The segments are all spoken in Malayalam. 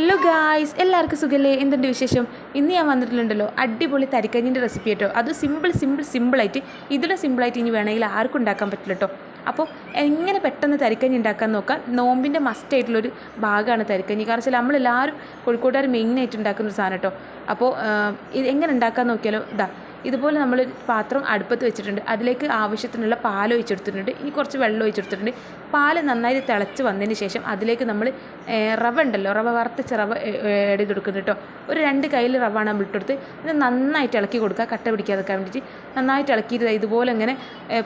ഹലോ ഗായ്സ് എല്ലാവർക്കും സുഖല്ലേ? എന്തുണ്ട് വിശേഷം? ഇന്ന് ഞാൻ വന്നിട്ടുണ്ടല്ലോ അടിപൊളി തരിക്കഞ്ഞിന്റെ റെസിപ്പി കേട്ടോ അത് സിമ്പിൾ സിമ്പിൾ സിമ്പിളായിട്ട് ഇതിലും സിമ്പിളായിട്ട് ഇനി വേണമെങ്കിൽ ആർക്കും ഉണ്ടാക്കാൻ പറ്റില്ല കേട്ടോ അപ്പോൾ എങ്ങനെ പെട്ടെന്ന് തരിക്കഞ്ഞി ഉണ്ടാക്കാൻ നോക്കാം. നോമ്പിന്റെ മസ്റ്റ് ആയിട്ടുള്ളൊരു ഭാഗമാണ് തരിക്കഞ്ഞി. കാരണം വെച്ചാൽ നമ്മളെല്ലാവരും കോഴിക്കോട്ടുകാർ മെയിനായിട്ട് ഉണ്ടാക്കുന്ന ഒരു സാധനം കേട്ടോ അപ്പോൾ ഇത് എങ്ങനെ ഉണ്ടാക്കാൻ നോക്കിയാലോ? ഇതാ ഇതുപോലെ നമ്മൾ പാത്രം അടുപ്പത്ത് വെച്ചിട്ടുണ്ട്. അതിലേക്ക് ആവശ്യത്തിനുള്ള പാൽ ഒഴിച്ചെടുത്തിട്ടുണ്ട്. ഇനി കുറച്ച് വെള്ളം ഒഴിച്ചെടുത്തിട്ടുണ്ട്. പാൽ നന്നായി തിളച്ച് വന്നതിന് ശേഷം അതിലേക്ക് നമ്മൾ റവ ഉണ്ടല്ലോ. റവ വറുത്തച്ച റവ ആഡ് കൊടുക്കുന്നു കേട്ടോ. ഒരു രണ്ട് കയ്യിൽ റവാണ് നമ്മൾ ഇട്ടെടുത്ത് ഇത് നന്നായിട്ട് ഇളക്കി കൊടുക്കുക. കട്ട പിടിക്കാതിരിക്കാൻ വേണ്ടിയിട്ട് നന്നായിട്ട് ഇളക്കിയിട്ട് ഇതുപോലെ ഇങ്ങനെ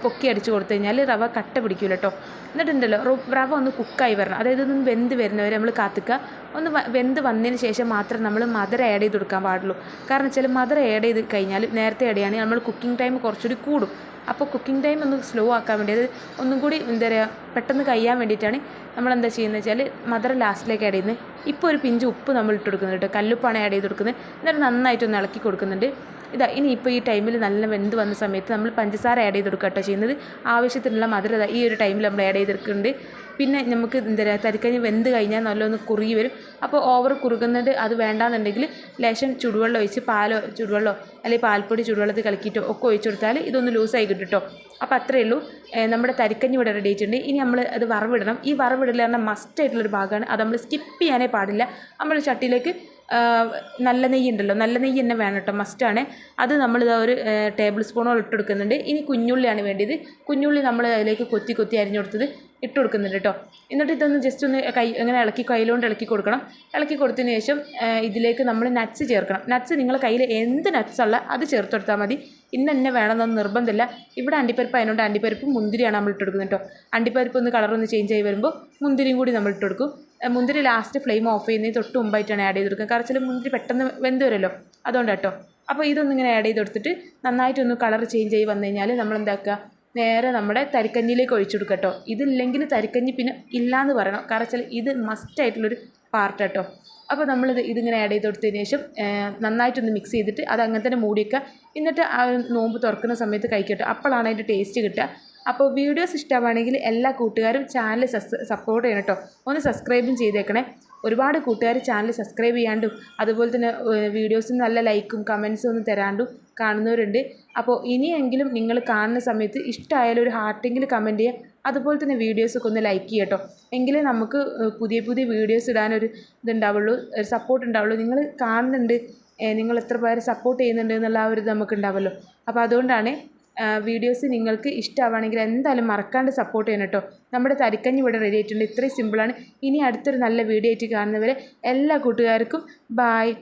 പൊക്കി അടിച്ച് കൊടുത്തു കഴിഞ്ഞാൽ റവ കട്ട പിടിക്കില്ല കേട്ടോ. എന്നിട്ടുണ്ടല്ലോ റവ ഒന്ന് കുക്കായി വരണം. അതായത് ഒന്ന് വെന്ത് വരുന്നവരെ നമ്മൾ കാത്തുക്കുക. ഒന്ന് വെന്ത് വന്നതിന് ശേഷം മാത്രം നമ്മൾ മദർ ആഡ് ചെയ്ത് കൊടുക്കാൻ പാടുള്ളൂ. കാരണം വെച്ചാൽ മദർ ആഡ് ചെയ്ത് കഴിഞ്ഞാൽ നേരത്തെ ആഡ് ചെയ്യുകയാണെങ്കിൽ നമ്മൾ കുക്കിംഗ് ടൈം കുറച്ചുകൂടി കൂടും. അപ്പോൾ കുക്കിംഗ് ടൈം ഒന്ന് സ്ലോ ആക്കാൻ വേണ്ടി അത് ഒന്നും കൂടി എന്താ പറയുക പെട്ടെന്ന് കഴിയാൻ വേണ്ടിയിട്ടാണ് നമ്മൾ എന്താ ചെയ്യുന്നത് വെച്ചാൽ മദർ ലാസ്റ്റിലേക്ക് ആഡ് ചെയ്യുന്നത്. ഇപ്പോൾ ഒരു പിഞ്ച് ഉപ്പ് നമ്മൾ ഇട്ട് കൊടുക്കുന്നുണ്ട് കല്ലുപ്പാണ് ആഡ് ചെയ്ത് കൊടുക്കുന്നത്. എന്നിട്ട് നന്നായിട്ടൊന്ന് ഇളക്കി കൊടുക്കുന്നുണ്ട്. ഇതാ ഇനി ഇപ്പോൾ ഈ ടൈമിൽ നല്ല വെന്ത് വന്ന സമയത്ത് നമ്മൾ പഞ്ചസാര ആഡ് ചെയ്ത് കൊടുക്കുക ചെയ്യുന്നത്. ആവശ്യത്തിനുള്ള മധുരത ഈ ഒരു ടൈമിൽ നമ്മൾ ആഡ് ചെയ്തെടുക്കുന്നുണ്ട്. പിന്നെ നമുക്ക് എന്താ പറയുക തരിക്കഞ്ഞ് വെന്ത് കഴിഞ്ഞാൽ നല്ലൊന്ന് കുറുകി വരും. അപ്പോൾ ഓവർ കുറുകുന്നത് അത് വേണ്ടാന്നുണ്ടെങ്കിൽ ലേശം ചുടുവെള്ളം ഒഴിച്ച് പാലോ ചുടുവെള്ളമോ അല്ലെങ്കിൽ പാൽപ്പൊടി ചുടുവെള്ളത്തിൽ കലക്കിയിട്ടോ ഒക്കെ ഒഴിച്ചു കൊടുത്താൽ ഇതൊന്ന് ലൂസായി കിട്ടും കേട്ടോ അപ്പോൾ അത്രയേ ഉള്ളൂ. നമ്മുടെ തരിക്കഞ്ഞ് ഇവിടെ റെഡി ആയിട്ടുണ്ട്. ഇനി നമ്മൾ അത് വറവിടണം. ഈ വറവിടൽ പറഞ്ഞാൽ മസ്റ്റ് ആയിട്ടുള്ളൊരു ഭാഗമാണ് അത് നമ്മൾ സ്കിപ്പ് ചെയ്യാനേ പാടില്ല. നമ്മൾ ചട്ടിയിലേക്ക് നല്ല നെയ്യുണ്ടല്ലോ. നല്ല നെയ്യ് തന്നെ വേണം കേട്ടോ. മസ്റ്റാണ് അത് നമ്മളിതാ ഒരു ടേബിൾ സ്പൂണോളം ഇട്ട് കൊടുക്കുന്നുണ്ട് ഇനി കുഞ്ഞുള്ളിയാണ് വേണ്ടത് കുഞ്ഞുള്ളി നമ്മൾ അതിലേക്ക് കൊത്തി കൊത്തി അരിഞ്ഞു കൊടുത്തത് ഇട്ട് കൊടുക്കുന്നുണ്ട് കേട്ടോ. എന്നിട്ട് ഇതൊന്ന് ജസ്റ്റ് ഒന്ന് കൈ ഇങ്ങനെ ഇളക്കി കയ്യിലുകൊണ്ട് ഇളക്കി കൊടുക്കണം. ഇളക്കി കൊടുത്തതിന് ശേഷം ഇതിലേക്ക് നമ്മൾ നട്ട്സ് ചേർക്കണം. നട്ട്സ് നിങ്ങൾ കയ്യിൽ എന്ത് നട്ട്സ് ഉള്ള അത് ചേർത്ത് കൊടുത്താൽ മതി. ഇന്ന എന്നെ വേണമെന്നൊന്നും നിർബന്ധമില്ല. ഇവിടെ അണ്ടിപ്പരിപ്പ് അതിനോട് അണ്ടിപ്പരിപ്പും മുന്തിരിയാണ് നമ്മൾ ഇട്ട് കൊടുക്കുന്നത് കേട്ടോ. അണ്ടിപ്പരിപ്പ് ഒന്ന് കളറൊന്ന് ചേഞ്ച് ആയി വരുമ്പോൾ മുന്തിരിയും കൂടി നമ്മൾ ഇട്ട് കൊടുക്കും. മുന്തിരി ലാസ്റ്റ് ഫ്ലെയിം ഓഫ് ചെയ്യുന്നതിന് തൊട്ട് മുമ്പായിട്ടാണ് ആഡ് ചെയ്ത് കൊടുക്കുക. കാരണം മുന്തിരി പെട്ടെന്ന് വെന്ത് വരുമല്ലോ. അതുകൊണ്ട് കേട്ടോ. അപ്പോൾ ഇതൊന്നിങ്ങനെ ആഡ് ചെയ്ത് കൊടുത്തിട്ട് നന്നായിട്ടൊന്ന് കളർ ചേഞ്ച് ആയി വന്നു കഴിഞ്ഞാൽ നമ്മൾ എന്താക്കുക നേരെ നമ്മുടെ തരിക്കഞ്ഞിയിലേക്ക് ഒഴിച്ചു കൊടുക്കട്ടോ കേട്ടോ. ഇതില്ലെങ്കിൽ തരിക്കഞ്ഞി പിന്നെ ഇല്ലയെന്ന് പറയണം. കാരണം വെച്ചാൽ ഇത് മസ്റ്റായിട്ടുള്ളൊരു പാർട്ട് കേട്ടോ അപ്പോൾ നമ്മളിത് ഇതിങ്ങനെ ആഡ് ചെയ്ത് കൊടുത്തതിന് ശേഷം നന്നായിട്ടൊന്ന് മിക്സ് ചെയ്തിട്ട് അത് അങ്ങനെ തന്നെ മൂടി വെക്കുക എന്നിട്ട് ആ നോമ്പ് തുറക്കുന്ന സമയത്ത് കഴിക്കട്ടെ അപ്പോഴാണ് അതിന്റെ ടേസ്റ്റ് കിട്ടുക. അപ്പോൾ വീഡിയോസ് ഇഷ്ടമാണെങ്കിൽ എല്ലാ കൂട്ടുകാരും ചാനൽ സപ്പോർട്ട് ചെയ്യണം കേട്ടോ. ഒന്ന് സബ്സ്ക്രൈബും ചെയ്തേക്കണേ. ഒരുപാട് കൂട്ടുകാർ ചാനൽ സബ്സ്ക്രൈബ് ചെയ്യാണ്ടും അതുപോലെ തന്നെ വീഡിയോസിന് നല്ല ലൈക്കും കമൻസും ഒന്നും തരാണ്ടും കാണുന്നവരുണ്ട്. അപ്പോൾ ഇനിയെങ്കിലും നിങ്ങൾ കാണുന്ന സമയത്ത് ഇഷ്ടമായാലും ഒരു ഹാർട്ടെങ്കിലും കമന്റ് ചെയ്യുക. അതുപോലെ തന്നെ വീഡിയോസൊക്കെ ഒന്ന് ലൈക്ക് ചെയ്യട്ടോ എങ്കിലേ നമുക്ക് പുതിയ പുതിയ വീഡിയോസ് ഇടാനൊരു ഇതുണ്ടാവുള്ളൂ ഒരു സപ്പോർട്ട് ഉണ്ടാവുള്ളൂ. നിങ്ങൾ കാണുന്നുണ്ട് നിങ്ങൾ എത്ര പേരെ സപ്പോർട്ട് ചെയ്യുന്നുണ്ട് എന്നുള്ള ആ ഒരു നമുക്ക് ഉണ്ടാവുമല്ലോ. അപ്പോൾ അതുകൊണ്ടാണ് വീഡിയോസ് നിങ്ങൾക്ക് ഇഷ്ടമാവുകയാണെങ്കിൽ എന്തായാലും മറക്കാണ്ട് സപ്പോർട്ട് ചെയ്യണം കേട്ടോ. നമ്മുടെ തരിക്കഞ്ഞ് ഇവിടെ റെഡി ആയിട്ടുണ്ട്. ഇത്രയും സിമ്പിളാണ് ഇനി അടുത്തൊരു നല്ല വീഡിയോ ആയിട്ട് കാണുന്നവരെ എല്ലാ കൂട്ടുകാർക്കും ബായ്